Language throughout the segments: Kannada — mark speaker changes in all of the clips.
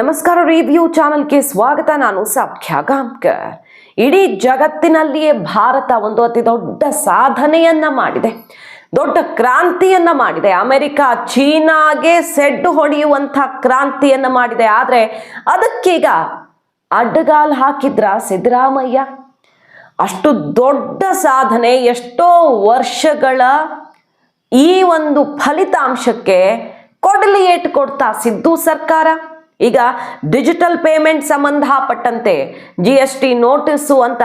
Speaker 1: ನಮಸ್ಕಾರ ರಿವ್ಯೂ ಚಾನಲ್ಗೆ ಸ್ವಾಗತ, ನಾನು ಸಾಖ್ಯಾ ಗಾಂಕರ್ ಇಡೀ ಜಗತ್ತಿನಲ್ಲಿಯೇ ಭಾರತ ಒಂದು ಅತಿ ದೊಡ್ಡ ಸಾಧನೆಯನ್ನ ಮಾಡಿದೆ, ದೊಡ್ಡ ಕ್ರಾಂತಿಯನ್ನ ಮಾಡಿದೆ. ಅಮೆರಿಕ, ಚೀನಾಗೆ ಸೆಡ್ಡು ಹೊಡೆಯುವಂಥ ಕ್ರಾಂತಿಯನ್ನ ಮಾಡಿದೆ. ಆದರೆ ಅದಕ್ಕೀಗ ಅಡ್ಡಗಾಲ್ ಹಾಕಿದ್ರ ಸಿದ್ದರಾಮಯ್ಯ? ಅಷ್ಟು ದೊಡ್ಡ ಸಾಧನೆ, ಎಷ್ಟೋ ವರ್ಷಗಳ ಈ ಒಂದು ಫಲಿತಾಂಶಕ್ಕೆ ಕೊಡಲಿ ಏಟು ಕೊಡ್ತಾ ಸಿದ್ದು ಸರ್ಕಾರ? ಈಗ ಡಿಜಿಟಲ್ ಪೇಮೆಂಟ್ ಸಂಬಂಧಪಟ್ಟಂತೆ ಜಿ ಎಸ್ ಟಿ ನೋಟಿಸು ಅಂತ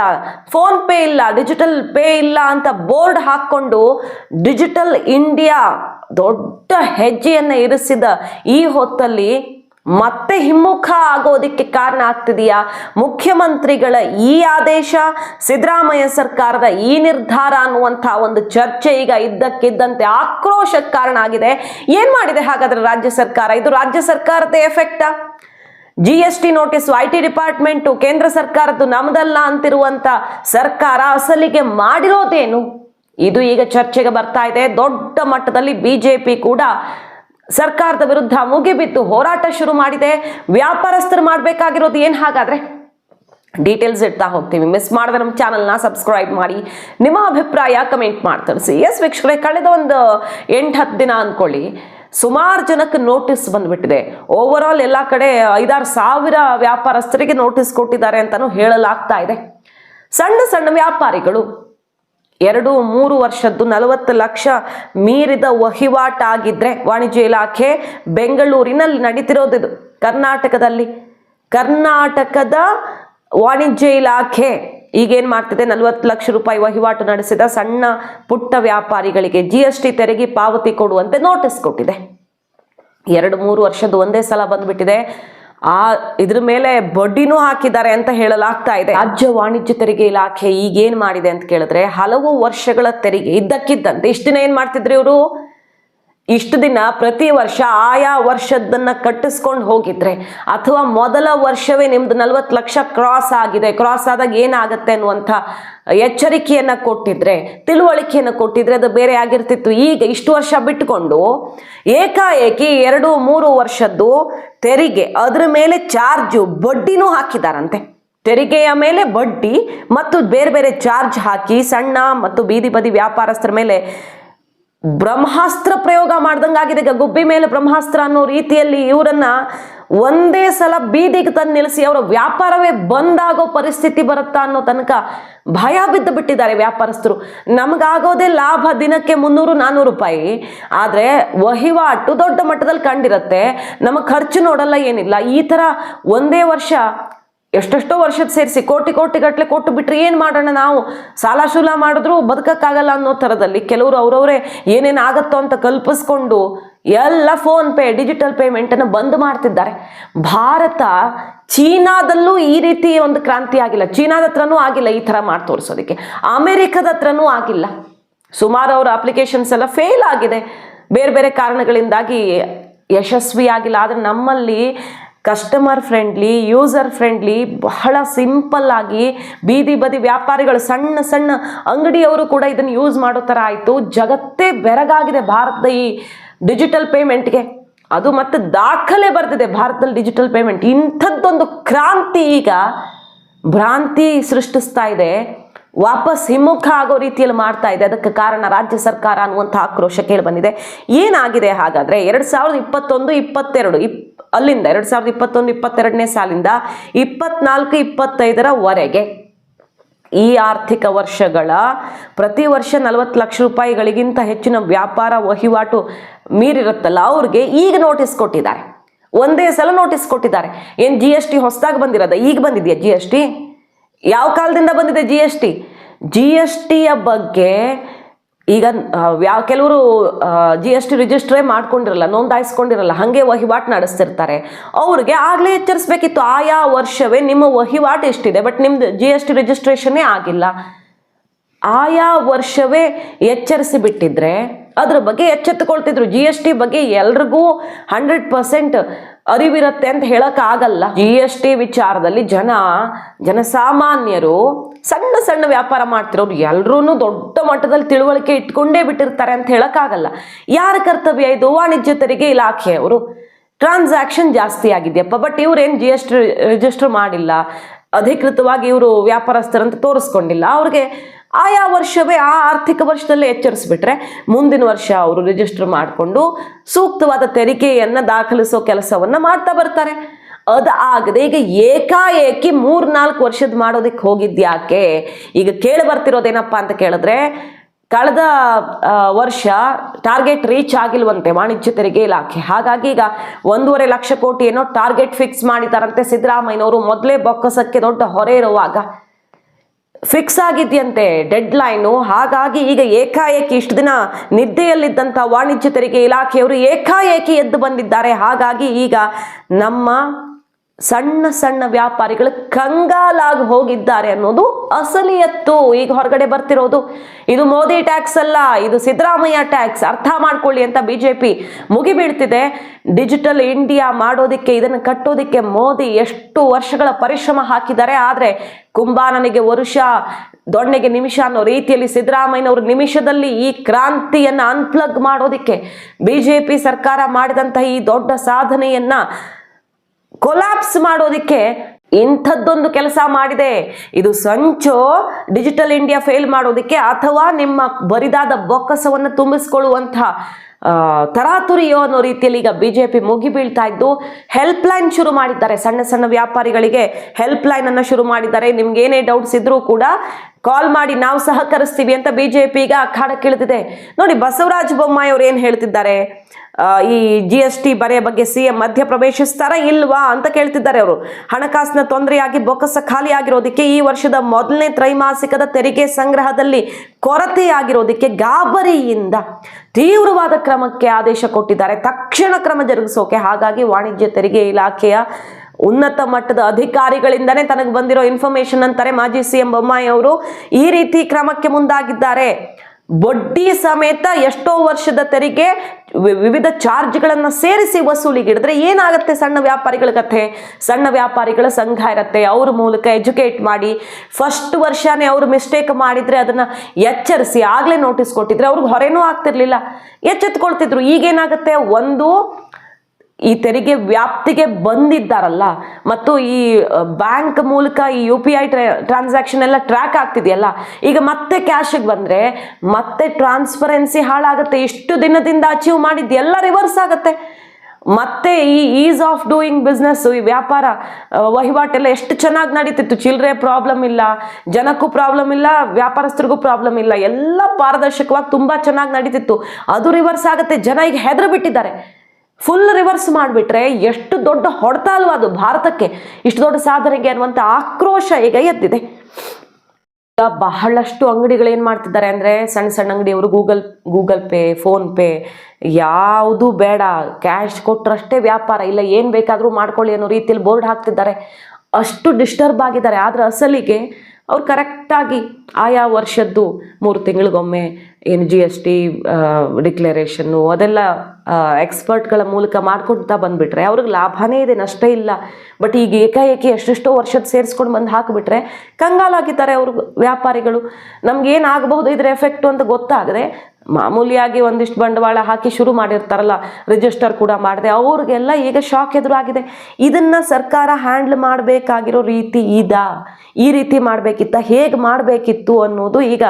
Speaker 1: ಫೋನ್ ಪೇ ಇಲ್ಲ ಡಿಜಿಟಲ್ ಪೇ ಇಲ್ಲ ಅಂತ ಬೋರ್ಡ್ ಹಾಕ್ಕೊಂಡು ಡಿಜಿಟಲ್ ಇಂಡಿಯಾ ದೊಡ್ಡ ಹೆಜ್ಜೆಯನ್ನು ಇರಿಸಿದ ಈ ಹೊತ್ತಲ್ಲಿ ಮತ್ತೆ ಹಿಮ್ಮುಖ ಆಗೋದಕ್ಕೆ ಕಾರಣ ಆಗ್ತಿದೆಯಾ? ಮುಖ್ಯಮಂತ್ರಿಗಳ ಈ ಆದೇಶ, ಸಿದ್ದರಾಮಯ್ಯ ಸರ್ಕಾರದ ಈ ನಿರ್ಧಾರ ಅನ್ನುವಂಥ ಒಂದು ಚರ್ಚೆ ಈಗ ಇದ್ದಕ್ಕಿದ್ದಂತೆ ಆಕ್ರೋಶಕ್ಕೆ ಕಾರಣ ಆಗಿದೆ. ಏನು ಮಾಡಿದೆ ಹಾಗಾದರೆ ರಾಜ್ಯ ಸರ್ಕಾರ? ಇದು ರಾಜ್ಯ ಸರ್ಕಾರದ ಎಫೆಕ್ಟಾ G S T notice I T department ಕೇಂದ್ರ ಸರ್ಕಾರದ್ದು ನಮ್ದಲ್ಲ ಅಂತಿರುವಂತ ಸರ್ಕಾರ ಅಸಲಿಗೆ ಮಾಡಿರೋದೇನು? ಇದು ಈಗ ಚರ್ಚೆಗೆ ಬರ್ತಾ ಇದೆ. ದೊಡ್ಡ ಮಟ್ಟದಲ್ಲಿ ಬಿಜೆಪಿ ಕೂಡ ಸರ್ಕಾರದ ವಿರುದ್ಧ ಮುಗಿಬಿದ್ದು ಹೋರಾಟ ಶುರು ಮಾಡಿದೆ. ವ್ಯಾಪಾರಸ್ಥರು ಮಾಡಬೇಕಾಗಿರೋದು ಏನು ಹಾಗಾದ್ರೆ? ಡೀಟೇಲ್ಸ್ ಇಡ್ತಾ ಹೋಗ್ತೀವಿ. ಮಿಸ್ ಮಾಡಿದ್ರೆ ನಮ್ಮ ಚಾನಲ್ನ ಸಬ್ಸ್ಕ್ರೈಬ್ ಮಾಡಿ. ನಿಮ್ಮ ಅಭಿಪ್ರಾಯ ಕಮೆಂಟ್ ಮಾಡ್ತಾರೆ ತಿಳಿಸಿ ಎಸ್ ವೀಕ್ಷಕರೇ, ಕಳೆದ ಒಂದು ಎಂಟು ಹತ್ತು ದಿನ ಅಂದ್ಕೊಳ್ಳಿ. ಸುಮಾರು ಜನಕ್ಕೆ ನೋಟಿಸ್ ಬಂದ್ಬಿಟ್ಟಿದೆ. ಓವರ್ ಆಲ್ ಎಲ್ಲ ಕಡೆ ಐದಾರು ಸಾವಿರ ವ್ಯಾಪಾರಸ್ಥರಿಗೆ ನೋಟಿಸ್ ಕೊಟ್ಟಿದ್ದಾರೆ ಅಂತಾನು ಹೇಳಲಾಗ್ತಾ ಇದೆ. ಸಣ್ಣ ಸಣ್ಣ ವ್ಯಾಪಾರಿಗಳು ಎರಡು, ಮೂರು ವರ್ಷದ್ದು ನಲವತ್ತು ಲಕ್ಷ ಮೀರಿದ ವಹಿವಾಟಾಗಿದ್ರೆ ವಾಣಿಜ್ಯ ಇಲಾಖೆ ಬೆಂಗಳೂರಿನಲ್ಲಿ ನಡೀತಿರೋದಿದು ಕರ್ನಾಟಕದಲ್ಲಿ. ಕರ್ನಾಟಕದ ವಾಣಿಜ್ಯ ಇಲಾಖೆ ಈಗೇನು ಮಾಡ್ತಿದೆ? ನಲವತ್ತು ಲಕ್ಷ ರೂಪಾಯಿ ವಹಿವಾಟು ನಡೆಸಿದ ಸಣ್ಣ ಪುಟ್ಟ ವ್ಯಾಪಾರಿಗಳಿಗೆ ಜಿ ಎಸ್ ಟಿ ತೆರಿಗೆ ಪಾವತಿ ಕೊಡುವಂತೆ ನೋಟಿಸ್ ಕೊಟ್ಟಿದೆ. ಎರಡು ಮೂರು ವರ್ಷದ ಒಂದೇ ಸಲ ಬಂದ್ಬಿಟ್ಟಿದೆ. ಆ, ಇದ್ರ ಮೇಲೆ ಬಡ್ಡಿನೂ ಹಾಕಿದ್ದಾರೆ ಅಂತ ಹೇಳಲಾಗ್ತಾ ಇದೆ. ರಾಜ್ಯ ವಾಣಿಜ್ಯ ತೆರಿಗೆ ಇಲಾಖೆ ಈಗೇನ್ ಮಾಡಿದೆ ಅಂತ ಕೇಳಿದ್ರೆ ಹಲವು ವರ್ಷಗಳ ತೆರಿಗೆ ಇದ್ದಕ್ಕಿದ್ದಂತೆ. ಇಷ್ಟು ದಿನ ಏನ್ ಮಾಡ್ತಿದ್ರು ಇವರು? ಇಷ್ಟು ದಿನ ಪ್ರತಿ ವರ್ಷ ಆಯಾ ವರ್ಷದನ್ನ ಕಟ್ಟಿಸ್ಕೊಂಡು ಹೋಗಿದ್ರೆ ಅಥವಾ ಮೊದಲ ವರ್ಷವೇ ನಿಮ್ದು ನಲ್ವತ್ತು ಲಕ್ಷ ಕ್ರಾಸ್ ಆಗಿದೆ ಕ್ರಾಸ್ ಆದಾಗ ಏನಾಗುತ್ತೆ ಅನ್ನುವಂಥ ಎಚ್ಚರಿಕೆಯನ್ನು ಕೊಟ್ಟಿದ್ರೆ, ತಿಳುವಳಿಕೆಯನ್ನು ಕೊಟ್ಟಿದ್ರೆ ಅದು ಬೇರೆ ಆಗಿರ್ತಿತ್ತು. ಈಗ ಇಷ್ಟು ವರ್ಷ ಬಿಟ್ಟುಕೊಂಡು ಏಕಾಏಕಿ ಎರಡು, ಮೂರು ವರ್ಷದ್ದು ತೆರಿಗೆ, ಅದ್ರ ಮೇಲೆ ಚಾರ್ಜು ಬಡ್ಡಿನೂ ಹಾಕಿದಾರಂತೆ. ತೆರಿಗೆಯ ಮೇಲೆ ಬಡ್ಡಿ ಮತ್ತು ಬೇರೆ ಬೇರೆ ಚಾರ್ಜ್ ಹಾಕಿ ಸಣ್ಣ ಮತ್ತು ಬೀದಿ ಬದಿ ವ್ಯಾಪಾರಸ್ಥರ ಮೇಲೆ ಬ್ರಹ್ಮಾಸ್ತ್ರ ಪ್ರಯೋಗ ಮಾಡ್ದಂಗಾಗಿದೆ. ಈಗ ಗುಬ್ಬಿ ಮೇಲೆ ಬ್ರಹ್ಮಾಸ್ತ್ರ ಅನ್ನೋ ರೀತಿಯಲ್ಲಿ ಇವರನ್ನ ಒಂದೇ ಸಲ ಬೀದಿಗೆ ತಂದು ನಿಲ್ಲಿಸಿ ಅವರ ವ್ಯಾಪಾರವೇ ಬಂದಾಗೋ ಪರಿಸ್ಥಿತಿ ಬರುತ್ತಾ ಅನ್ನೋ ತನಕ ಭಯ ಬಿದ್ದು ಬಿಟ್ಟಿದ್ದಾರೆ ವ್ಯಾಪಾರಸ್ಥರು. ನಮಗಾಗೋದೇ ಲಾಭ ದಿನಕ್ಕೆ ಮುನ್ನೂರು ನಾನ್ನೂರು ರೂಪಾಯಿ. ಆದರೆ ವಹಿವಾಟು ದೊಡ್ಡ ಮಟ್ಟದಲ್ಲಿ ಕಂಡಿರುತ್ತೆ. ನಮ್ಮ ಖರ್ಚು ನೋಡಲ್ಲ ಏನಿಲ್ಲ. ಈ ಥರ ಒಂದೇ ವರ್ಷ ಎಷ್ಟೆಷ್ಟೋ ವರ್ಷದ ಸೇರಿಸಿ ಕೋಟಿ ಕೋಟಿ ಗಟ್ಟಲೆ ಕೊಟ್ಟು ಬಿಟ್ರೆ ಏನು ಮಾಡೋಣ ನಾವು? ಸಾಲ ಶೂಲ ಮಾಡಿದ್ರು ಬದುಕಕ್ಕಾಗಲ್ಲ ಅನ್ನೋ ಥರದಲ್ಲಿ ಕೆಲವರು ಅವರವರೇ ಏನೇನು ಆಗುತ್ತೋ ಅಂತ ಕಲ್ಪಿಸ್ಕೊಂಡು ಎಲ್ಲ ಫೋನ್ ಪೇ, ಡಿಜಿಟಲ್ ಪೇಮೆಂಟನ್ನು ಬಂದ್ ಮಾಡ್ತಿದ್ದಾರೆ. ಭಾರತ ಚೀನಾದಲ್ಲೂ ಈ ರೀತಿ ಒಂದು ಕ್ರಾಂತಿ ಆಗಿಲ್ಲ. ಚೀನಾದ ಹತ್ರನೂ ಆಗಿಲ್ಲ ಈ ಥರ ಮಾಡಿ ತೋರಿಸೋದಕ್ಕೆ. ಅಮೆರಿಕದ ಹತ್ರನೂ ಆಗಿಲ್ಲ. ಸುಮಾರು ಅವರ ಅಪ್ಲಿಕೇಶನ್ಸ್ ಎಲ್ಲ ಫೇಲ್ ಆಗಿದೆ. ಬೇರೆ ಬೇರೆ ಕಾರಣಗಳಿಂದಾಗಿ ಯಶಸ್ವಿ ಆಗಿಲ್ಲ ಆದರೆ ನಮ್ಮಲ್ಲಿ ಕಸ್ಟಮರ್ ಫ್ರೆಂಡ್ಲಿ ಯೂಸರ್ ಫ್ರೆಂಡ್ಲಿ ಬಹಳ ಸಿಂಪಲ್ ಆಗಿ ಬೀದಿ ಬದಿ ವ್ಯಾಪಾರಿಗಳು ಸಣ್ಣ ಸಣ್ಣ ಅಂಗಡಿಯವರು ಕೂಡ ಇದನ್ನು ಯೂಸ್ ಮಾಡೋ ಥರ ಆಯಿತು. ಜಗತ್ತೇ ಬೆರಗಾಗಿದೆ ಭಾರತದ ಈ ಡಿಜಿಟಲ್ ಪೇಮೆಂಟ್ಗೆ ಅದು ಮತ್ತೆ ದಾಖಲೆ ಬರ್ತಿದೆ ಭಾರತದಲ್ಲಿ ಡಿಜಿಟಲ್ ಪೇಮೆಂಟ್ ಇಂಥದ್ದೊಂದು ಕ್ರಾಂತಿ ಈಗ ಭ್ರಾಂತಿ ಸೃಷ್ಟಿಸ್ತಾ ಇದೆ. ವಾಪಸ್ ಹಿಮ್ಮುಖ ಆಗೋ ರೀತಿಯಲ್ಲಿ ಮಾಡ್ತಾ ಇದೆ. ಅದಕ್ಕೆ ಕಾರಣ ರಾಜ್ಯ ಸರ್ಕಾರ ಅನ್ನುವಂಥ ಆಕ್ರೋಶ ಕೇಳಿ ಬಂದಿದೆ ಏನಾಗಿದೆ ಹಾಗಾದ್ರೆ ಎರಡ್ ಸಾವಿರದ ಇಪ್ಪತ್ತೊಂದು, ಇಪ್ಪತ್ತೆರಡು, ಇಪ್, ಅಲ್ಲಿಂದ ಎರಡು ಸಾವಿರದ ಇಪ್ಪತ್ತೊಂದು, ಇಪ್ಪತ್ತೆರಡನೇ ಸಾಲಿಂದ ಇಪ್ಪತ್ನಾಲ್ಕು ಇಪ್ಪತ್ತೈದರವರೆಗೆ ಈ ಆರ್ಥಿಕ ವರ್ಷಗಳ ಪ್ರತಿ ವರ್ಷ ನಲವತ್ತು ಲಕ್ಷ ರೂಪಾಯಿಗಳಿಗಿಂತ ಹೆಚ್ಚಿನ ವ್ಯಾಪಾರ ವಹಿವಾಟು ಮೀರಿರುತ್ತಲ್ಲ, ಅವ್ರಿಗೆ ಈಗ ನೋಟಿಸ್ ಕೊಟ್ಟಿದ್ದಾರೆ. ಒಂದೇ ಸಲ ನೋಟಿಸ್ ಕೊಟ್ಟಿದ್ದಾರೆ. ಏನು ಜಿ ಎಸ್ ಟಿ ಹೊಸದಾಗಿ ಬಂದಿರೋದ? ಈಗ ಬಂದಿದೆಯಾ ಜಿ ಎಸ್ ಟಿ ಯಾವ ಕಾಲದಿಂದ ಬಂದಿದೆ G S T G S ಟಿಯ ಬಗ್ಗೆ ಈಗ ಯಾವ ಕೆಲವರು ಜಿ ಎಸ್ ಟಿ ರಿಜಿಸ್ಟ್ರೇ ಮಾಡ್ಕೊಂಡಿರಲ್ಲ, ನೋಂದಾಯಿಸ್ಕೊಂಡಿರಲ್ಲ, ಹಾಗೆ ವಹಿವಾಟು ನಡೆಸ್ತಿರ್ತಾರೆ. ಅವ್ರಿಗೆ ಆಗಲೇ ಎಚ್ಚರಿಸ್ಬೇಕಿತ್ತು, ಆಯಾ ವರ್ಷವೇ ನಿಮ್ಮ ವಹಿವಾಟು ಎಷ್ಟಿದೆ ಬಟ್ ನಿಮ್ದು ಜಿ ಎಸ್ ಟಿ ರಿಜಿಸ್ಟ್ರೇಷನ್ನೇ ಆಗಿಲ್ಲ. ಆಯಾ ವರ್ಷವೇ ಎಚ್ಚರಿಸಿ ಬಿಟ್ಟಿದ್ರೆ, ಅದ್ರ ಬಗ್ಗೆ ಎಚ್ಚೆತ್ತುಕೊಳ್ತಿದ್ರು. ಜಿ ಎಸ್ ಟಿ ಬಗ್ಗೆ ಎಲ್ರಿಗೂ ಹಂಡ್ರೆಡ್ ಪರ್ಸೆಂಟ್ ಅರಿವಿರುತ್ತೆ ಅಂತ ಹೇಳಕ್ ಆಗಲ್ಲ. ಜಿ ಎಸ್ ಟಿ ವಿಚಾರದಲ್ಲಿ ಜನ, ಜನಸಾಮಾನ್ಯರು ಸಣ್ಣ ಸಣ್ಣ ವ್ಯಾಪಾರ ಮಾಡ್ತಿರೋರು ಎಲ್ರೂ ದೊಡ್ಡ ಮಟ್ಟದಲ್ಲಿ ತಿಳುವಳಿಕೆ ಇಟ್ಕೊಂಡೇ ಬಿಟ್ಟಿರ್ತಾರೆ ಅಂತ ಹೇಳಕ್ಕಾಗಲ್ಲ ಯಾರ ಕರ್ತವ್ಯ ಇದು? ವಾಣಿಜ್ಯ ತೆರಿಗೆ ಇಲಾಖೆಯವರು ಟ್ರಾನ್ಸಾಕ್ಷನ್ ಜಾಸ್ತಿ ಆಗಿದೆಯಪ್ಪ. ಬಟ್ ಇವ್ರೇನು ಜಿ ಎಸ್ ಟಿ ರಿಜಿಸ್ಟರ್ ಮಾಡಿಲ್ಲ? ಅಧಿಕೃತವಾಗಿ ಇವರು ವ್ಯಾಪಾರಸ್ಥರಂತ ತೋರಿಸ್ಕೊಂಡಿಲ್ಲ. ಅವ್ರಿಗೆ ಆಯಾ ವರ್ಷವೇ ಆ ಆರ್ಥಿಕ ವರ್ಷದಲ್ಲೇ ಎಚ್ಚರಿಸ್ಬಿಟ್ರೆ ಮುಂದಿನ ವರ್ಷ ಅವರು ರಿಜಿಸ್ಟರ್ ಮಾಡಿಕೊಂಡು ಸೂಕ್ತವಾದ ತೆರಿಗೆಯನ್ನು ದಾಖಲಿಸೋ ಕೆಲಸವನ್ನ ಮಾಡ್ತಾ ಬರ್ತಾರೆ. ಅದು ಆಗದೆ ಈಗ ಏಕಾಏಕಿ ಮೂರ್ನಾಲ್ಕು ವರ್ಷದ ಮಾಡೋದಕ್ಕೆ ಹೋಗಿದ್ಯಾಕೆ? ಈಗ ಕೇಳಿ ಬರ್ತಿರೋದೇನಪ್ಪ ಅಂತ ಕೇಳಿದ್ರೆ ಕಳೆದ ವರ್ಷ ಟಾರ್ಗೆಟ್ ರೀಚ್ ಆಗಿಲ್ವಂತೆ ವಾಣಿಜ್ಯ ತೆರಿಗೆ ಇಲಾಖೆ. ಹಾಗಾಗಿ ಈಗ ಒಂದೂವರೆ ಲಕ್ಷ ಕೋಟಿ ಏನೋ ಟಾರ್ಗೆಟ್ ಫಿಕ್ಸ್ ಮಾಡಿದಾರಂತೆ ಸಿದ್ದರಾಮಯ್ಯನವರು ಮೊದಲೇ ಬೊಕ್ಕಸಕ್ಕೆ ದೊಡ್ಡ ಹೊರೆ ಇರುವಾಗ. ಫಿಕ್ಸ್ ಆಗಿದೆಯಂತೆ ಡೆಡ್ ಲೈನು ಹಾಗಾಗಿ ಈಗ ಏಕಾಏಕಿ ಇಷ್ಟು ದಿನ ನಿದ್ದೆಯಲ್ಲಿದ್ದಂಥ ವಾಣಿಜ್ಯ ತೆರಿಗೆ ಇಲಾಖೆಯವರು ಏಕಾಏಕಿ ಎದ್ದು ಬಂದಿದ್ದಾರೆ. ಹಾಗಾಗಿ ಈಗ ನಮ್ಮ ಸಣ್ಣ ಸಣ್ಣ ವ್ಯಾಪಾರಿಗಳು ಕಂಗಾಲಾಗಿ ಹೋಗಿದ್ದಾರೆ ಅನ್ನೋದು ಅಸಲಿಯತ್ತು. ಈಗ ಹೊರಗಡೆ ಬರ್ತಿರೋದು, ಇದು ಮೋದಿ ಟ್ಯಾಕ್ಸ್ ಅಲ್ಲ, ಇದು ಸಿದ್ದರಾಮಯ್ಯ ಟ್ಯಾಕ್ಸ್. ಅರ್ಥ ಮಾಡ್ಕೊಳ್ಳಿ ಅಂತ ಬಿಜೆಪಿ ಮುಗಿಬೀಳ್ತಿದೆ. ಡಿಜಿಟಲ್ ಇಂಡಿಯಾ ಮಾಡೋದಕ್ಕೆ, ಇದನ್ನು ಕಟ್ಟೋದಕ್ಕೆ ಮೋದಿ ಎಷ್ಟು ವರ್ಷಗಳ ಪರಿಶ್ರಮ ಹಾಕಿದ್ದಾರೆ. ಆದರೆ ಕುಂಬಾರನಿಗೆ ವರುಷ, ದೊಣ್ಣೆಗೆ ನಿಮಿಷ ಅನ್ನೋ ರೀತಿಯಲ್ಲಿ ಸಿದ್ದರಾಮಯ್ಯನವರು ನಿಮಿಷದಲ್ಲಿ ಈ ಕ್ರಾಂತಿಯನ್ನು ಅನ್ಪ್ಲಗ್ ಮಾಡೋದಕ್ಕೆ ಬಿಜೆಪಿ ಸರ್ಕಾರ ಮಾಡಿದಂತಹ ಈ ದೊಡ್ಡ ಸಾಧನೆಯನ್ನ ಕೊಲಾಪ್ಸ್ ಮಾಡೋದಕ್ಕೆ ಇಂಥದ್ದೊಂದು ಕೆಲಸ ಮಾಡಿದೆ. ಇದು ಸಂಚು ಡಿಜಿಟಲ್ ಇಂಡಿಯಾ ಫೇಲ್ ಮಾಡೋದಕ್ಕೆ ಅಥವಾ ನಿಮ್ಮ ಬರಿದಾದ ಬೊಕ್ಕಸವನ್ನು ತುಂಬಿಸ್ಕೊಳ್ಳುವಂಥ ತರಾತುರಿಯೋ ಅನ್ನೋ ರೀತಿಯಲ್ಲಿ ಈಗ ಬಿ ಜೆ ಪಿ ಮುಗಿ ಬೀಳ್ತಾ ಇದ್ದು ಹೆಲ್ಪ್ ಲೈನ್ ಶುರು ಮಾಡಿದ್ದಾರೆ. ಸಣ್ಣ ಸಣ್ಣ ವ್ಯಾಪಾರಿಗಳಿಗೆ ಹೆಲ್ಪ್ ಲೈನ್ ಅನ್ನು ಶುರು ಮಾಡಿದ್ದಾರೆ. ನಿಮ್ಗೆ ಏನೇ ಡೌಟ್ಸ್ ಇದ್ರೂ ಕೂಡ ಕಾಲ್ ಮಾಡಿ ನಾವು ಸಹಕರಿಸ್ತೀವಿ ಅಂತ ಬಿ ಜೆ ಪಿ ಈಗ ಅಖಾಡಕ್ಕಿಳಿದಿದೆ. ನೋಡಿ ಬಸವರಾಜ ಬೊಮ್ಮಾಯಿ ಅವ್ರು ಏನು ಹೇಳ್ತಿದ್ದಾರೆ? ಈ ಜಿ ಎಸ್ ಟಿ ಬರೆಯ ಬಗ್ಗೆ ಸಿ ಎಂ ಮಧ್ಯ ಇಲ್ವಾ ಅಂತ ಕೇಳ್ತಿದ್ದಾರೆ ಅವರು. ಹಣಕಾಸಿನ ತೊಂದರೆಯಾಗಿ ಬೊಕ್ಕಸ ಖಾಲಿ ಆಗಿರೋದಕ್ಕೆ ಈ ವರ್ಷದ ಮೊದಲನೇ ತ್ರೈಮಾಸಿಕದ ತೆರಿಗೆ ಸಂಗ್ರಹದಲ್ಲಿ ಕೊರತೆಯಾಗಿರೋದಕ್ಕೆ ಗಾಬರಿಯಿಂದ ತೀವ್ರವಾದ ಕ್ರಮಕ್ಕೆ ಆದೇಶ ಕೊಟ್ಟಿದ್ದಾರೆ. ತಕ್ಷಣ ಕ್ರಮ ಜರುಗಿಸೋಕೆ ಹಾಗಾಗಿ ವಾಣಿಜ್ಯ ತೆರಿಗೆ ಇಲಾಖೆಯ ಉನ್ನತ ಮಟ್ಟದ ಅಧಿಕಾರಿಗಳಿಂದನೇ ತನಗೆ ಬಂದಿರೋ ಇನ್ಫಾರ್ಮೇಶನ್ ಅಂತಾರೆ ಮಾಜಿ ಸಿಎಂ ಬೊಮ್ಮಾಯಿ ಅವರು. ಈ ರೀತಿ ಕ್ರಮಕ್ಕೆ ಮುಂದಾಗಿದ್ದಾರೆ. ಬಡ್ಡಿ ಸಮೇತ ಎಷ್ಟೋ ವರ್ಷದ ತೆರಿಗೆ ವಿವಿಧ ಚಾರ್ಜ್ಗಳನ್ನು ಸೇರಿಸಿ ವಸೂಲಿಗಿಡಿದ್ರೆ ಏನಾಗುತ್ತೆ ಸಣ್ಣ ವ್ಯಾಪಾರಿಗಳ ಕಥೆ? ಸಣ್ಣ ವ್ಯಾಪಾರಿಗಳ ಸಂಘ ಇರುತ್ತೆ, ಅವ್ರ ಮೂಲಕ ಎಜುಕೇಟ್ ಮಾಡಿ ಫಸ್ಟ್ ವರ್ಷನೇ ಅವರು ಮಿಸ್ಟೇಕ್ ಮಾಡಿದರೆ ಅದನ್ನು ಎಚ್ಚರಿಸಿ, ಆಗಲೇ ನೋಟಿಸ್ ಕೊಟ್ಟಿದ್ರೆ ಅವ್ರಿಗೆ ಹೊರೆನೂ ಆಗ್ತಿರ್ಲಿಲ್ಲ. ಎಚ್ಚೆತ್ಕೊಳ್ತಿದ್ರು. ಈಗೇನಾಗುತ್ತೆ? ಒಂದು ಈ ತೆರಿಗೆ ವ್ಯಾಪ್ತಿಗೆ ಬಂದಿದ್ದಾರಲ್ಲ? ಮತ್ತು ಈ ಬ್ಯಾಂಕ್ ಮೂಲಕ ಈ ಯು ಪಿ ಐ ಟ್ರಾನ್ಸಾಕ್ಷನ್ ಎಲ್ಲ ಟ್ರ್ಯಾಕ್ ಆಗ್ತಿದೆಯಲ್ಲ? ಈಗ ಮತ್ತೆ ಕ್ಯಾಶಿಗೆ ಬಂದರೆ ಮತ್ತೆ ಟ್ರಾನ್ಸ್ಪರೆನ್ಸಿ ಹಾಳಾಗುತ್ತೆ. ಇಷ್ಟು ದಿನದಿಂದ ಅಚೀವ್ ಮಾಡಿದ್ದು ಎಲ್ಲ ರಿವರ್ಸ್ ಆಗುತ್ತೆ. ಮತ್ತೆ ಈ ಈಸ್ ಆಫ್ ಡೂಯಿಂಗ್ ಬಿಸ್ನೆಸ್ ಈ ವ್ಯಾಪಾರ ವಹಿವಾಟೆಲ್ಲ ಎಷ್ಟು ಚೆನ್ನಾಗಿ ನಡೀತಿತ್ತು. ಚಿಲ್ಲರೆ ಪ್ರಾಬ್ಲಮ್ ಇಲ್ಲ, ಜನಕ್ಕೂ ಪ್ರಾಬ್ಲಮ್ ಇಲ್ಲ, ವ್ಯಾಪಾರಸ್ಥರಿಗೂ ಪ್ರಾಬ್ಲಮ್ ಇಲ್ಲ. ಎಲ್ಲ ಪಾರದರ್ಶಕವಾಗಿ ತುಂಬ ಚೆನ್ನಾಗಿ ನಡೀತಿತ್ತು. ಅದು ರಿವರ್ಸ್ ಆಗುತ್ತೆ. ಜನ ಈಗ ಹೆದರು ಬಿಟ್ಟಿದ್ದಾರೆ ಫುಲ್ ರಿವರ್ಸ್ ಮಾಡಿಬಿಟ್ರೆ ಎಷ್ಟು ದೊಡ್ಡ ಹೊಡೆತ ಅಲ್ವಾ ಅದು ಭಾರತಕ್ಕೆ? ಇಷ್ಟು ದೊಡ್ಡ ಸಾಧನೆಗೆ ಅನ್ನುವಂಥ ಆಕ್ರೋಶ ಈಗ ಎದ್ದಿದೆ. ಈಗ ಬಹಳಷ್ಟು ಅಂಗಡಿಗಳು ಏನು ಮಾಡ್ತಿದ್ದಾರೆ ಅಂದರೆ ಸಣ್ಣ ಸಣ್ಣ ಅಂಗಡಿಯವರು Google Google Pay PhonePe ಯಾವುದು ಬೇಡ. ಕ್ಯಾಶ್ ಕೊಟ್ಟರಷ್ಟೇ ವ್ಯಾಪಾರ. ಇಲ್ಲ, ಏನು ಬೇಕಾದರೂ ಮಾಡ್ಕೊಳ್ಳಿ ಅನ್ನೋ ರೀತಿಯಲ್ಲಿ ಬೋರ್ಡ್ ಹಾಕ್ತಿದ್ದಾರೆ. ಅಷ್ಟು ಡಿಸ್ಟರ್ಬ್ ಆಗಿದ್ದಾರೆ. ಆದರೆ ಅಸಲಿಗೆ ಅವ್ರು ಕರೆಕ್ಟಾಗಿ ಆಯಾ ವರ್ಷದ್ದು ಮೂರು ತಿಂಗಳಿಗೊಮ್ಮೆ ಏನು ಜಿ ಎಸ್ ಟಿ ಡಿಕ್ಲರೇಷನ್ನು ಅದೆಲ್ಲ ಎಕ್ಸ್ಪರ್ಟ್ಗಳ ಮೂಲಕ ಮಾಡ್ಕೊಳ್ತಾ ಬಂದುಬಿಟ್ರೆ ಅವ್ರಿಗೆ ಲಾಭನೇ ಇದೆ ನಷ್ಟ ಇಲ್ಲ. ಬಟ್ ಈಗ ಏಕಾಏಕಿ ಎಷ್ಟೆಷ್ಟೋ ವರ್ಷದ ಸೇರಿಸ್ಕೊಂಡು ಬಂದು ಹಾಕಿಬಿಟ್ರೆ ಕಂಗಾಲಾಗಿದ್ದಾರೆ ಅವರು ವ್ಯಾಪಾರಿಗಳು. ನಮ್ಗೇನು ಆಗಬಹುದು ಇದ್ರ ಎಫೆಕ್ಟು ಅಂತ ಗೊತ್ತಾಗದೆ ಮಾಮೂಲಿಯಾಗಿ ಒಂದಿಷ್ಟು ಬಂಡವಾಳ ಹಾಕಿ ಶುರು ಮಾಡಿರ್ತಾರಲ್ಲ ರಿಜಿಸ್ಟರ್ ಕೂಡ ಮಾಡಿದೆ. ಅವ್ರಿಗೆಲ್ಲ ಈಗ ಶಾಕ್ ಎದುರಾಗಿದೆ. ಇದನ್ನ ಸರ್ಕಾರ ಹ್ಯಾಂಡ್ಲ್ ಮಾಡಬೇಕಾಗಿರೋ ರೀತಿ ಇದಾ? ಈ ರೀತಿ ಮಾಡಬೇಕಿತ್ತ? ಹೇಗೆ ಮಾಡಬೇಕಿತ್ತು ಅನ್ನೋದು ಈಗ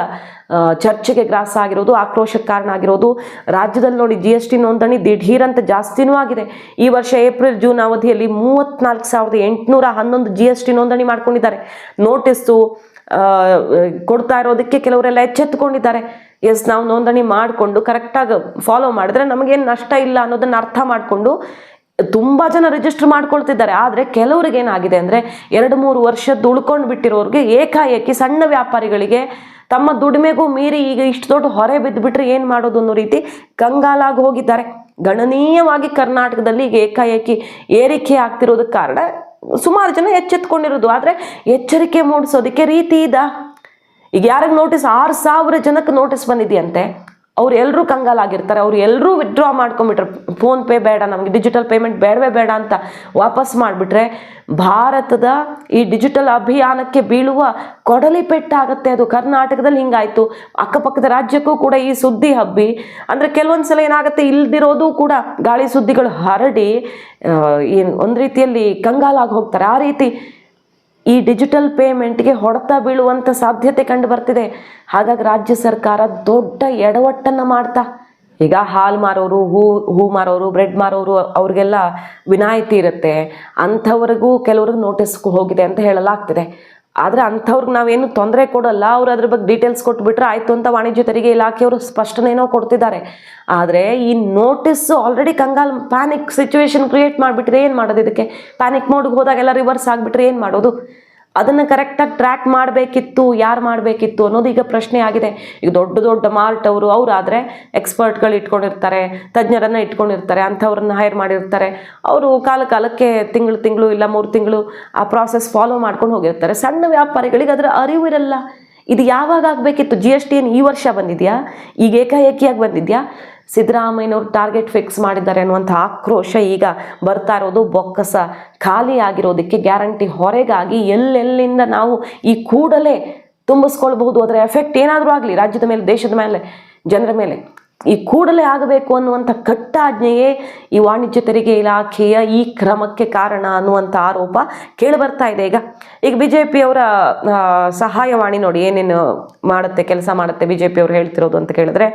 Speaker 1: ಚರ್ಚೆಗೆ ಗ್ರಾಸ ಆಗಿರೋದು, ಆಕ್ರೋಶಕ್ಕೆ ಕಾರಣ ಆಗಿರೋದು. ರಾಜ್ಯದಲ್ಲಿ ನೋಡಿ ಜಿ ಎಸ್ ಟಿ ನೋಂದಣಿ ದಿಢೀರಂತ ಜಾಸ್ತಿನೂ ಆಗಿದೆ. ಈ ವರ್ಷ ಏಪ್ರಿಲ್ ಜೂನ್ ಅವಧಿಯಲ್ಲಿ ಮೂವತ್ತ್ನಾಲ್ಕು ಸಾವಿರದ ಎಂಟುನೂರ ಹನ್ನೊಂದು ಜಿ ಎಸ್ ಟಿ ನೋಂದಣಿ ಮಾಡ್ಕೊಂಡಿದ್ದಾರೆ. ನೋಟಿಸ್ಸು ಕೊಡ್ತಾ ಇರೋದಕ್ಕೆ ಕೆಲವರೆಲ್ಲ ಎಚ್ಚೆತ್ತುಕೊಂಡಿದ್ದಾರೆ. ಎಸ್ ನಾವು ನೋಂದಣಿ ಮಾಡಿಕೊಂಡು ಕರೆಕ್ಟಾಗಿ ಫಾಲೋ ಮಾಡಿದ್ರೆ ನಮಗೇನು ನಷ್ಟ ಇಲ್ಲ ಅನ್ನೋದನ್ನ ಅರ್ಥ ಮಾಡಿಕೊಂಡು ತುಂಬ ಜನ ರಿಜಿಸ್ಟರ್ ಮಾಡ್ಕೊಳ್ತಿದ್ದಾರೆ. ಆದರೆ ಕೆಲವ್ರಿಗೆ ಏನಾಗಿದೆ ಅಂದರೆ ಎರಡು ಮೂರು ವರ್ಷದ್ದು ಉಳ್ಕೊಂಡು ಬಿಟ್ಟಿರೋರಿಗೆ ಏಕಾಏಕಿ ಸಣ್ಣ ವ್ಯಾಪಾರಿಗಳಿಗೆ ತಮ್ಮ ದುಡಿಮೆಗೂ ಮೀರಿ ಈಗ ಇಷ್ಟು ದೊಡ್ಡ ಹೊರೆ ಬಿದ್ದುಬಿಟ್ರೆ ಏನು ಮಾಡೋದು ಅನ್ನೋ ರೀತಿ ಕಂಗಾಲಾಗಿ ಹೋಗಿದ್ದಾರೆ. ಗಣನೀಯವಾಗಿ ಕರ್ನಾಟಕದಲ್ಲಿ ಈಗ ಏಕಾಏಕಿ ಏರಿಕೆ ಆಗ್ತಿರೋದಕ್ಕೆ ಕಾರಣ ಸುಮಾರು ಜನ ಎಚ್ಚೆತ್ಕೊಂಡಿರೋದು. ಆದರೆ ಎಚ್ಚರಿಕೆ ಮೂಡಿಸೋದಕ್ಕೆ ರೀತಿ ಇದ. ಈಗ ಯಾರಿಗೆ ನೋಟಿಸ್ ಆರು ಸಾವಿರ ಜನಕ್ಕೆ ನೋಟಿಸ್ ಬಂದಿದೆಯಂತೆ. ಅವ್ರು ಎಲ್ಲರೂ ಕಂಗಾಲಾಗಿರ್ತಾರೆ ಅವ್ರು ಎಲ್ಲರೂ ವಿತ್ಡ್ರಾ ಮಾಡ್ಕೊಂಬಿಟ್ರೆ ಫೋನ್ ಪೇ ಬೇಡ, ನಮಗೆ ಡಿಜಿಟಲ್ ಪೇಮೆಂಟ್ ಬೇಡವೇ ಬೇಡ ಅಂತ ವಾಪಸ್ ಮಾಡಿಬಿಟ್ರೆ, ಭಾರತದ ಈ ಡಿಜಿಟಲ್ ಅಭಿಯಾನಕ್ಕೆ ಬೀಳುವ ಕೊಡಲಿ ಪೆಟ್ಟಾಗುತ್ತೆ ಅದು. ಕರ್ನಾಟಕದಲ್ಲಿ ಹಿಂಗಾಯಿತು. ಅಕ್ಕಪಕ್ಕದ ರಾಜ್ಯಕ್ಕೂ ಕೂಡ ಈ ಸುದ್ದಿ ಹಬ್ಬಿ, ಅಂದರೆ ಕೆಲವೊಂದು ಸಲ ಏನಾಗುತ್ತೆ, ಇಲ್ದಿರೋದು ಕೂಡ ಗಾಳಿ ಸುದ್ದಿಗಳು ಹರಡಿ ಏನು, ಒಂದು ರೀತಿಯಲ್ಲಿ ಕಂಗಾಲಾಗಿ ಹೋಗ್ತಾರೆ. ಆ ರೀತಿ ಈ ಡಿಜಿಟಲ್ ಪೇಮೆಂಟ್ಗೆ ಹೊಡೆತ ಬೀಳುವಂಥ ಸಾಧ್ಯತೆ ಕಂಡು ಬರ್ತಿದೆ. ಹಾಗಾಗಿ ರಾಜ್ಯ ಸರ್ಕಾರ ದೊಡ್ಡ ಎಡವಟ್ಟನ್ನು ಮಾಡ್ತಾ, ಈಗ ಹಾಲು ಮಾರೋರು, ಹೂ ಹೂ ಮಾರೋರು, ಬ್ರೆಡ್ ಮಾರೋರು ಅವ್ರಿಗೆಲ್ಲ ವಿನಾಯಿತಿ ಇರುತ್ತೆ. ಅಂಥವ್ರಿಗೂ ಕೆಲವ್ರಿಗೆ ನೋಟಿಸ್ ಹೋಗಿದೆ ಅಂತ ಹೇಳಲಾಗ್ತಿದೆ. ಆದರೆ ಅಂಥವ್ರಿಗೆ ನಾವೇನು ತೊಂದರೆ ಕೊಡಲ್ಲ. ಅವ್ರು ಅದ್ರ ಬಗ್ಗೆ ಡೀಟೇಲ್ಸ್ ಕೊಟ್ಬಿಟ್ರೆ ಆಯಿತು ಅಂತ ವಾಣಿಜ್ಯ ತೆರಿಗೆ ಇಲಾಖೆಯವರು ಸ್ಪಷ್ಟನೇನೋ ಕೊಡ್ತಿದ್ದಾರೆ. ಆದರೆ ಈ ನೋಟಿಸ್ ಆಲ್ರೆಡಿ ಕಂಗಾಲ್ ಪ್ಯಾನಿಕ್ ಸಿಚುವೇಶನ್ ಕ್ರಿಯೇಟ್ ಮಾಡಿಬಿಟ್ರೆ ಏನು ಮಾಡೋದು ಇದಕ್ಕೆ? ಪ್ಯಾನಿಕ್ ಮೋಡ್ಗೆ ಹೋದಾಗೆಲ್ಲ ರಿವರ್ಸ್ ಆಗಿಬಿಟ್ರೆ ಏನು ಮಾಡೋದು? ಅದನ್ನು ಕರೆಕ್ಟಾಗಿ ಟ್ರ್ಯಾಕ್ ಮಾಡಬೇಕಿತ್ತು, ಯಾರು ಮಾಡಬೇಕಿತ್ತು ಅನ್ನೋದು ಈಗ ಪ್ರಶ್ನೆ ಆಗಿದೆ. ಈಗ ದೊಡ್ಡ ದೊಡ್ಡ ಮಾರ್ಟ್ ಅವರು ಅವರಾದರೆ ಎಕ್ಸ್ಪರ್ಟ್ಗಳು ಇಟ್ಕೊಂಡಿರ್ತಾರೆ, ತಜ್ಞರನ್ನು ಇಟ್ಕೊಂಡಿರ್ತಾರೆ, ಅಂಥವ್ರನ್ನ ಹೈರ್ ಮಾಡಿರ್ತಾರೆ. ಅವರು ಕಾಲ ಕಾಲಕ್ಕೆ ತಿಂಗಳು ತಿಂಗಳು ಇಲ್ಲ ಮೂರು ತಿಂಗಳು ಆ ಪ್ರಾಸೆಸ್ ಫಾಲೋ ಮಾಡ್ಕೊಂಡು ಹೋಗಿರ್ತಾರೆ. ಸಣ್ಣ ವ್ಯಾಪಾರಿಗಳಿಗೆ ಅದರ ಅರಿವು ಇದು ಯಾವಾಗ ಆಗಬೇಕಿತ್ತು? ಜಿ ಎಸ್ ಟಿ ಏನು ಈ ವರ್ಷ ಬಂದಿದೆಯಾ? ಈಗ ಏಕಾಏಕಿಯಾಗಿ ಬಂದಿದೆಯಾ? ಸಿದ್ದರಾಮಯ್ಯನವರು ಟಾರ್ಗೆಟ್ ಫಿಕ್ಸ್ ಮಾಡಿದ್ದಾರೆ ಅನ್ನುವಂಥ ಆಕ್ರೋಶ ಈಗ ಬರ್ತಾ ಇರೋದು. ಬೊಕ್ಕಸ ಖಾಲಿ ಆಗಿರೋದಕ್ಕೆ ಗ್ಯಾರಂಟಿ ಹೊರಗಾಗಿ ಎಲ್ಲೆಲ್ಲಿಂದ ನಾವು ಈ ಕೂಡಲೇ ತುಂಬಿಸ್ಕೊಳ್ಬಹುದು ಅದರ ಎಫೆಕ್ಟ್ ಏನಾದರೂ ಆಗಲಿ, ರಾಜ್ಯದ ಮೇಲೆ, ದೇಶದ ಮೇಲೆ, ಜನರ ಮೇಲೆ. ಈ ಕೂಡಲೇ ಆಗಬೇಕು ಅನ್ನುವಂಥ ಕಟ್ಟಾಜ್ಞೆಯೇ ಈ ವಾಣಿಜ್ಯ ತೆರಿಗೆ ಇಲಾಖೆಯ ಈ ಕ್ರಮಕ್ಕೆ ಕಾರಣ ಅನ್ನುವಂಥ ಆರೋಪ ಕೇಳಿಬರ್ತಾ ಇದೆ. ಈಗ ಈಗ ಬಿ ಜೆ ಪಿಯವರ ಸಹಾಯವಾಣಿ ನೋಡಿ ಏನೇನು ಮಾಡುತ್ತೆ, ಕೆಲಸ ಮಾಡುತ್ತೆ ಬಿ ಜೆ ಪಿಯವರು ಹೇಳ್ತಿರೋದು ಅಂತ ಕೇಳಿದ್ರೆ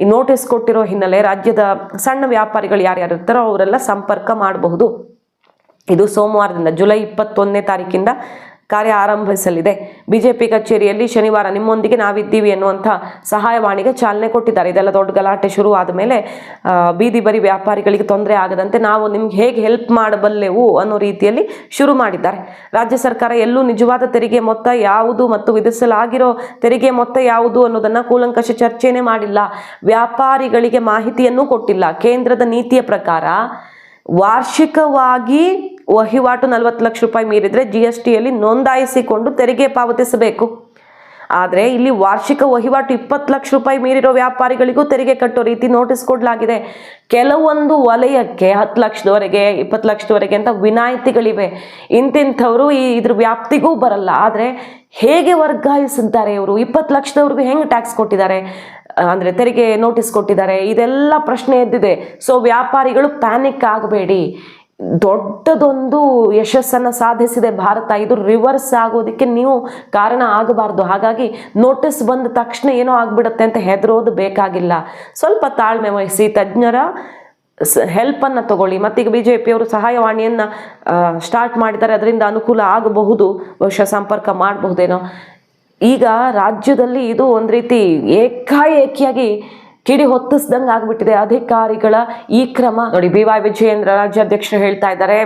Speaker 1: ಈ ನೋಟಿಸ್ ಕೊಟ್ಟಿರೋ ಹಿನ್ನೆಲೆ ರಾಜ್ಯದ ಸಣ್ಣ ವ್ಯಾಪಾರಿಗಳು ಯಾರ್ಯಾರು ಇರ್ತಾರೋ ಅವರೆಲ್ಲ ಸಂಪರ್ಕ ಮಾಡಬಹುದು. ಇದು ಸೋಮವಾರದಿಂದ ಜುಲೈ ಇಪ್ಪತ್ತೊಂದನೇ ತಾರೀಕಿಂದ ಕಾರ್ಯ ಆರಂಭಿಸಲಿದೆ. ಬಿಜೆಪಿ ಕಚೇರಿಯಲ್ಲಿ ಶನಿವಾರ ನಿಮ್ಮೊಂದಿಗೆ ನಾವಿದ್ದೀವಿ ಎನ್ನುವಂಥ ಸಹಾಯವಾಣಿಗೆ ಚಾಲನೆ ಕೊಟ್ಟಿದ್ದಾರೆ. ಇದೆಲ್ಲ ದೊಡ್ಡ ಗಲಾಟೆ ಶುರು ಆದ ಮೇಲೆ ಬೀದಿ ಬರಿ ವ್ಯಾಪಾರಿಗಳಿಗೆ ತೊಂದರೆ ಆಗದಂತೆ ನಾವು ನಿಮ್ಗೆ ಹೇಗೆ ಹೆಲ್ಪ್ ಮಾಡಬಲ್ಲೆವು ಅನ್ನೋ ರೀತಿಯಲ್ಲಿ ಶುರು ಮಾಡಿದ್ದಾರೆ. ರಾಜ್ಯ ಸರ್ಕಾರ ಎಲ್ಲೂ ನಿಜವಾದ ತೆರಿಗೆ ಮೊತ್ತ ಯಾವುದು ಮತ್ತು ವಿಧಿಸಲಾಗಿರೋ ತೆರಿಗೆ ಮೊತ್ತ ಯಾವುದು ಅನ್ನೋದನ್ನ ಕೂಲಂಕಷ ಚರ್ಚೆನೇ ಮಾಡಿಲ್ಲ. ವ್ಯಾಪಾರಿಗಳಿಗೆ ಮಾಹಿತಿಯನ್ನು ಕೊಟ್ಟಿಲ್ಲ. ಕೇಂದ್ರದ ನೀತಿಯ ಪ್ರಕಾರ ವಾರ್ಷಿಕವಾಗಿ ವಹಿವಾಟು ನಲವತ್ತು ಲಕ್ಷ ರೂಪಾಯಿ ಮೀರಿದ್ರೆ ಜಿ ಎಸ್ ಟಿಯಲ್ಲಿ ನೋಂದಾಯಿಸಿಕೊಂಡು ತೆರಿಗೆ ಪಾವತಿಸಬೇಕು. ಆದರೆ ಇಲ್ಲಿ ವಾರ್ಷಿಕ ವಹಿವಾಟು ಇಪ್ಪತ್ತು ಲಕ್ಷ ರೂಪಾಯಿ ಮೀರಿರೋ ವ್ಯಾಪಾರಿಗಳಿಗೂ ತೆರಿಗೆ ಕಟ್ಟೋ ರೀತಿ ನೋಟಿಸ್ ಕೊಡಲಾಗಿದೆ. ಕೆಲವೊಂದು ವಲಯಕ್ಕೆ ಹತ್ತು ಲಕ್ಷದವರೆಗೆ, ಇಪ್ಪತ್ತು ಲಕ್ಷದವರೆಗೆ ಅಂತ ವಿನಾಯಿತಿಗಳಿವೆ. ಇಂತಿಂಥವರು ಈ ಇದ್ರ ವ್ಯಾಪ್ತಿಗೂ ಬರಲ್ಲ. ಆದರೆ ಹೇಗೆ ವರ್ಗಾಯಿಸಿದ್ದಾರೆ ಇವರು? ಇಪ್ಪತ್ತು ಲಕ್ಷದವ್ರಿಗೂ ಹೆಂಗೆ ಟ್ಯಾಕ್ಸ್ ಕೊಟ್ಟಿದ್ದಾರೆ? ಅಂದರೆ ತೆರಿಗೆ ನೋಟಿಸ್ ಕೊಟ್ಟಿದ್ದಾರೆ. ಇದೆಲ್ಲ ಪ್ರಶ್ನೆ ಎದ್ದಿದೆ. ಸೊ ವ್ಯಾಪಾರಿಗಳು ಪ್ಯಾನಿಕ್ ಆಗಬೇಡಿ. ದೊಡ್ಡದೊಂದು ಯಶಸ್ಸನ್ನು ಸಾಧಿಸಿದೆ ಭಾರತ. ಇದು ರಿವರ್ಸ್ ಆಗೋದಕ್ಕೆ ನೀವು ಕಾರಣ ಆಗಬಾರ್ದು. ಹಾಗಾಗಿ ನೋಟಿಸ್ ಬಂದ ತಕ್ಷಣ ಏನೋ ಆಗಿಬಿಡುತ್ತೆ ಅಂತ ಹೆದರೋದು ಬೇಕಾಗಿಲ್ಲ. ಸ್ವಲ್ಪ ತಾಳ್ಮೆ ವಹಿಸಿ, ತಜ್ಞರ ಹೆಲ್ಪನ್ನು ತಗೊಳ್ಳಿ. ಮತ್ತೀಗ ಬಿ ಜೆ ಪಿಯವರು ಸಹಾಯವಾಣಿಯನ್ನು ಸ್ಟಾರ್ಟ್ ಮಾಡಿದ್ದಾರೆ. ಅದರಿಂದ ಅನುಕೂಲ ಆಗಬಹುದು. ಬಹುಶಃ ಸಂಪರ್ಕ ಮಾಡಬಹುದೇನೋ. ಈಗ ರಾಜ್ಯದಲ್ಲಿ ಇದು ಒಂದು ರೀತಿ ಏಕಾಏಕಿಯಾಗಿ ಕಿಡಿ ಹೊತ್ತಿಸ್ದಂಗೆ ಆಗ್ಬಿಟ್ಟಿದೆ. ಅಧಿಕಾರಿಗಳ ಈ ಕ್ರಮ ನೋಡಿ, ಬಿ ವೈ ವಿಜಯೇಂದ್ರ ರಾಜ್ಯಾಧ್ಯಕ್ಷರು ಹೇಳ್ತಾ ಇದ್ದಾರೆ,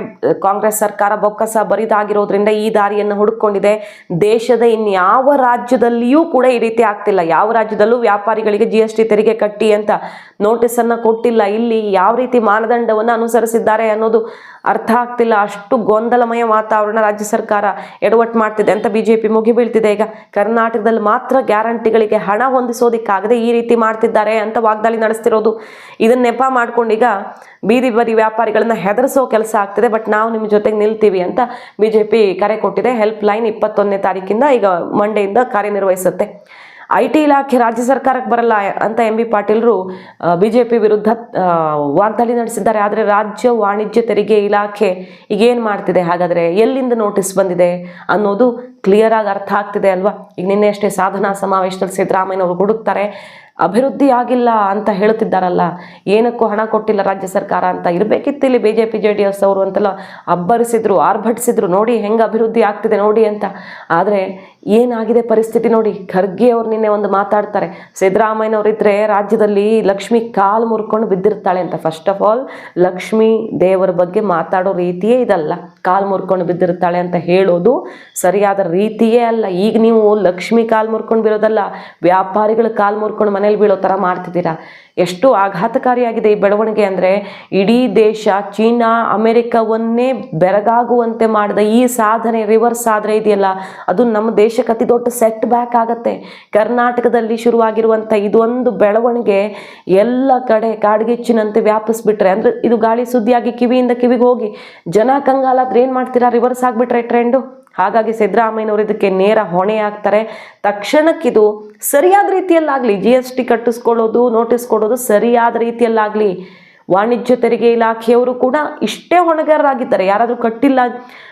Speaker 1: ಕಾಂಗ್ರೆಸ್ ಸರ್ಕಾರ ಬೊಕ್ಕಸ ಬರಿದಾಗಿರೋದ್ರಿಂದ ಈ ದಾರಿಯನ್ನು ಹುಡುಕೊಂಡಿದೆ ದೇಶದ ಇನ್ಯಾವ ರಾಜ್ಯದಲ್ಲಿಯೂ ಕೂಡ ಈ ರೀತಿ ಆಗ್ತಿಲ್ಲ. ಯಾವ ರಾಜ್ಯದಲ್ಲೂ ವ್ಯಾಪಾರಿಗಳಿಗೆ ಜಿ ಎಸ್ ಟಿ ತೆರಿಗೆ ಕಟ್ಟಿ ಅಂತ ನೋಟಿಸ್ ಅನ್ನ ಕೊಟ್ಟಿಲ್ಲ. ಇಲ್ಲಿ ಯಾವ ರೀತಿ ಮಾನದಂಡವನ್ನು ಅನುಸರಿಸಿದ್ದಾರೆ ಅನ್ನೋದು ಅರ್ಥ ಆಗ್ತಿಲ್ಲ. ಅಷ್ಟು ಗೊಂದಲಮಯ ವಾತಾವರಣ ರಾಜ್ಯ ಸರ್ಕಾರ ಎಡವಟ್ಟು ಮಾಡ್ತಿದೆ ಅಂತ ಬಿಜೆಪಿ ಮುಗಿಬೀಳ್ತಿದೆ ಈಗ ಕರ್ನಾಟಕದಲ್ಲಿ ಮಾತ್ರ ಗ್ಯಾರಂಟಿಗಳಿಗೆ ಹಣ ಹೊಂದಿಸೋದಿಕ್ಕಾಗದೆ ಈ ರೀತಿ ಮಾಡ್ತಿದ್ದಾರೆ ಅಂತ ವಾಗ್ದಾಳಿ ನಡೆಸ್ತಿರೋದು. ಇದನ್ನ ನೆಪ ಮಾಡ್ಕೊಂಡು ಈಗ ಬೀದಿ ಬದಿ ವ್ಯಾಪಾರಿಗಳನ್ನ ಹೆದರಿಸೋ ಕೆಲಸ ಆಗ್ತಿದೆ. ಬಟ್ ನಾವು ನಿಮ್ಮ ಜೊತೆಗೆ ನಿಲ್ತೀವಿ ಅಂತ ಬಿಜೆಪಿ ಕರೆ ಕೊಟ್ಟಿದೆ. ಹೆಲ್ಪ್ ಲೈನ್ ಇಪ್ಪತ್ತೊಂದನೇ ತಾರೀಕಿಂದ ಈಗ ಮಂಡೆಯಿಂದ ಕಾರ್ಯನಿರ್ವಹಿಸುತ್ತೆ. ಐ ಟಿ ಇಲಾಖೆ ರಾಜ್ಯ ಸರ್ಕಾರಕ್ಕೆ ಬರಲ್ಲ ಅಂತ ಎಂ ಬಿ ಪಾಟೀಲ್ರು ಬಿ ಜೆ ಪಿ ವಿರುದ್ಧ ವಾಗ್ದಾಳಿ ನಡೆಸಿದ್ದಾರೆ. ಆದರೆ ರಾಜ್ಯ ವಾಣಿಜ್ಯ ತೆರಿಗೆ ಇಲಾಖೆ ಈಗೇನು ಮಾಡ್ತಿದೆ? ಹಾಗಾದರೆ ಎಲ್ಲಿಂದ ನೋಟಿಸ್ ಬಂದಿದೆ ಅನ್ನೋದು ಕ್ಲಿಯರ್ ಆಗಿ ಅರ್ಥ ಆಗ್ತಿದೆ ಅಲ್ವಾ? ಈಗ ನಿನ್ನೆ ಅಷ್ಟೇ ಸಾಧನಾ ಸಮಾವೇಶದಲ್ಲಿ ಸಿದ್ದರಾಮಯ್ಯನವರು ಹುಡುಕ್ತಾರೆ. ಅಭಿವೃದ್ಧಿ ಆಗಿಲ್ಲ ಅಂತ ಹೇಳ್ತಿದ್ದಾರಲ್ಲ ಏನಕ್ಕೂ ಹಣ ಕೊಟ್ಟಿಲ್ಲ ರಾಜ್ಯ ಸರ್ಕಾರ ಅಂತ ಇರಬೇಕಿತ್ತು ಇಲ್ಲಿ B J P J D S ಅವರು ಅಂತೆಲ್ಲ ಅಬ್ಬರಿಸಿದ್ರು, ಆರ್ಭಟಿಸಿದ್ರು, ನೋಡಿ ಹೆಂಗೆ ಅಭಿವೃದ್ಧಿ ಆಗ್ತಿದೆ ನೋಡಿ ಅಂತ. ಆದರೆ ಏನಾಗಿದೆ ಪರಿಸ್ಥಿತಿ ನೋಡಿ, ಖರ್ಗೆ ಅವ್ರು ನಿನ್ನೆ ಒಂದು ಮಾತಾಡ್ತಾರೆ ಸಿದ್ದರಾಮಯ್ಯನವರಿದ್ದರೆ ರಾಜ್ಯದಲ್ಲಿ ಲಕ್ಷ್ಮಿ ಕಾಲು ಮುರ್ಕೊಂಡು ಬಿದ್ದಿರ್ತಾಳೆ ಅಂತ. ಫಸ್ಟ್ ಆಫ್ ಆಲ್ ಲಕ್ಷ್ಮಿ ದೇವರ ಬಗ್ಗೆ ಮಾತಾಡೋ ರೀತಿಯೇ ಇದಲ್ಲ, ಕಾಲು ಮುರ್ಕೊಂಡು ಬಿದ್ದಿರ್ತಾಳೆ ಅಂತ ಹೇಳೋದು ಸರಿಯಾದ ರೀತಿಯೇ ಅಲ್ಲ. ಈಗ ನೀವು ಲಕ್ಷ್ಮಿ ಕಾಲು ಮುರ್ಕೊಂಡು ಬಿರೋದಲ್ಲ, ವ್ಯಾಪಾರಿಗಳು ಕಾಲು ಮುರ್ಕೊಂಡು ಮನೆ ಮನೇಲಿ ಬೀಳೋ ಥರ ಮಾಡ್ತಿದ್ದೀರಾ? ಎಷ್ಟು ಆಘಾತಕಾರಿಯಾಗಿದೆ ಈ ಬೆಳವಣಿಗೆ ಅಂದರೆ ಇಡೀ ದೇಶ ಚೀನಾ ಅಮೆರಿಕವನ್ನೇ ಬೆರಗಾಗುವಂತೆ ಮಾಡಿದ ಈ ಸಾಧನೆ ರಿವರ್ಸ್ ಆದರೆ ಇದೆಯಲ್ಲ, ಅದು ನಮ್ಮ ದೇಶಕ್ಕೆ ಅತಿ ದೊಡ್ಡ ಸೆಟ್ ಬ್ಯಾಕ್ ಆಗತ್ತೆ. ಕರ್ನಾಟಕದಲ್ಲಿ ಶುರುವಾಗಿರುವಂಥ ಇದೊಂದು ಬೆಳವಣಿಗೆ ಎಲ್ಲ ಕಡೆ ಕಾಡ್ಗಿಚ್ಚಿನಂತೆ ವ್ಯಾಪಿಸ್ಬಿಟ್ರೆ, ಅಂದರೆ ಇದು ಗಾಳಿ ಸುದ್ದಿಯಾಗಿ ಕಿವಿಯಿಂದ ಕಿವಿಗೆ ಹೋಗಿ, ಜನ ಕಂಗಾಲಾದ್ರೆ ಏನು ಮಾಡ್ತೀರಾ? ರಿವರ್ಸ್ ಆಗಿಬಿಟ್ರೆ ಟ್ರೆಂಡು? ಹಾಗಾಗಿ ಸಿದ್ದರಾಮಯ್ಯನವರು ಇದಕ್ಕೆ ನೇರ ಹೊಣೆ ಆಗ್ತಾರೆ. ತಕ್ಷಣಕ್ಕಿದು ಸರಿಯಾದ ರೀತಿಯಲ್ಲಾಗಲಿ ಜಿ ಎಸ್ ಟಿ ಕಟ್ಟಿಸ್ಕೊಳ್ಳೋದು ನೋಟಿಸ್ ಕೊಡೋದು ಸರಿಯಾದ ರೀತಿಯಲ್ಲಾಗಲಿ, ವಾಣಿಜ್ಯ ತೆರಿಗೆ ಇಲಾಖೆಯವರು ಕೂಡ ಇಷ್ಟೇ ಹೊಣೆಗಾರರಾಗಿದ್ದಾರೆ. ಯಾರಾದರೂ ಕಟ್ಟಿಲ್ಲ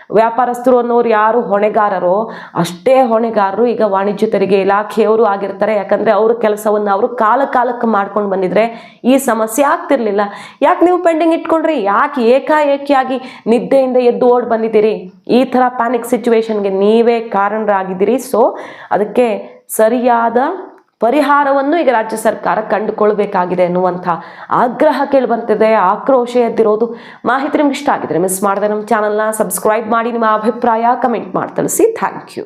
Speaker 1: ವ್ಯಾಪಾರಸ್ಥರು ಅನ್ನೋರು ಯಾರು ಹೊಣೆಗಾರರು ಅಷ್ಟೇ ಹೊಣೆಗಾರರು ಈಗ ವಾಣಿಜ್ಯ ತೆರಿಗೆ ಇಲಾಖೆಯವರು ಆಗಿರ್ತಾರೆ. ಯಾಕಂದರೆ ಅವ್ರ ಕೆಲಸವನ್ನು ಅವರು ಕಾಲ ಕಾಲಕ್ಕೆ ಮಾಡ್ಕೊಂಡು ಬಂದಿದ್ರೆ ಈ ಸಮಸ್ಯೆ ಆಗ್ತಿರ್ಲಿಲ್ಲ. ಯಾಕೆ ನೀವು ಪೆಂಡಿಂಗ್ ಇಟ್ಕೊಂಡ್ರಿ? ಯಾಕೆ ಏಕಾಏಕಿಯಾಗಿ ನಿದ್ದೆಯಿಂದ ಎದ್ದು ಓಡ್ ಬಂದಿದ್ದೀರಿ? ಈ ಥರ ಪ್ಯಾನಿಕ್ ಸಿಚುವೇಶನ್ಗೆ ನೀವೇ ಕಾರಣರಾಗಿದ್ದೀರಿ. ಸೊ ಅದಕ್ಕೆ ಸರಿಯಾದ ಪರಿಹಾರವನ್ನು ಈಗ ರಾಜ್ಯ ಸರ್ಕಾರ ಕಂಡುಕೊಳ್ಬೇಕಾಗಿದೆ ಎನ್ನುವಂಥ ಆಗ್ರಹ ಕೇಳಿ ಬಂತಿದೆ ಆಕ್ರೋಶ ಎದ್ದಿರೋದು ಮಾಹಿತಿ ನಿಮ್ಗೆ ಇಷ್ಟ ಆಗಿದ್ರೆ ಮಿಸ್ ಮಾಡಿದೆ ನಮ್ಮ ಚಾನಲ್ನ ಸಬ್ಸ್ಕ್ರೈಬ್ ಮಾಡಿ, ನಿಮ್ಮ ಅಭಿಪ್ರಾಯ ಕಮೆಂಟ್ ಮಾಡಿ ತಿಳಿಸಿ. Thank you